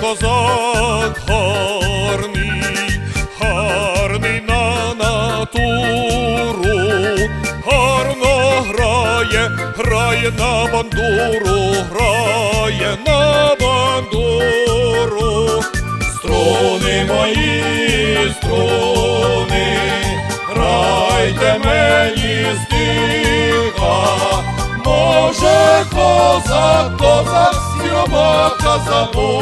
козак гарний, гарний на натуру, гарно грає, грає на бандуру, грає на бандуру. Струни мої, струни, грайте мені стиха, може козак, козак сіромака забуде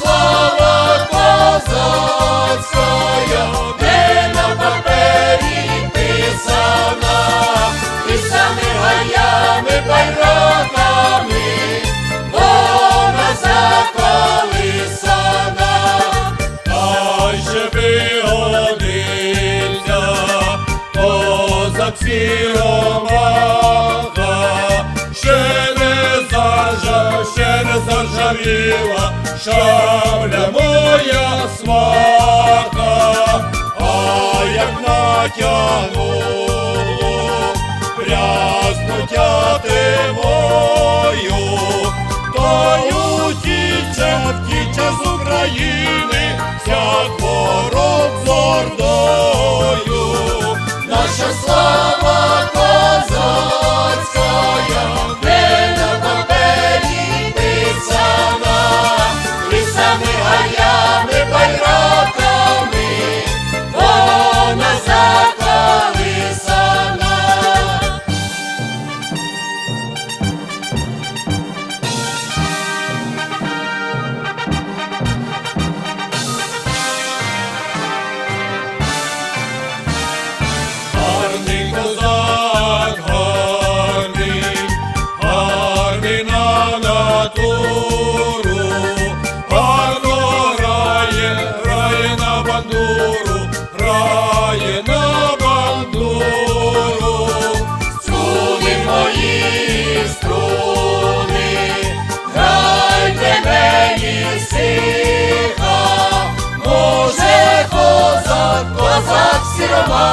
слава козацькая, не на папері писана, лісами, гаями. Ай ще вигодиться, козак ще не заржа, ще не заржавіла, шабля моя свака, а як натягнуло, пряснуття тимою, тою тіче, втіче з України, вся хвороб з козак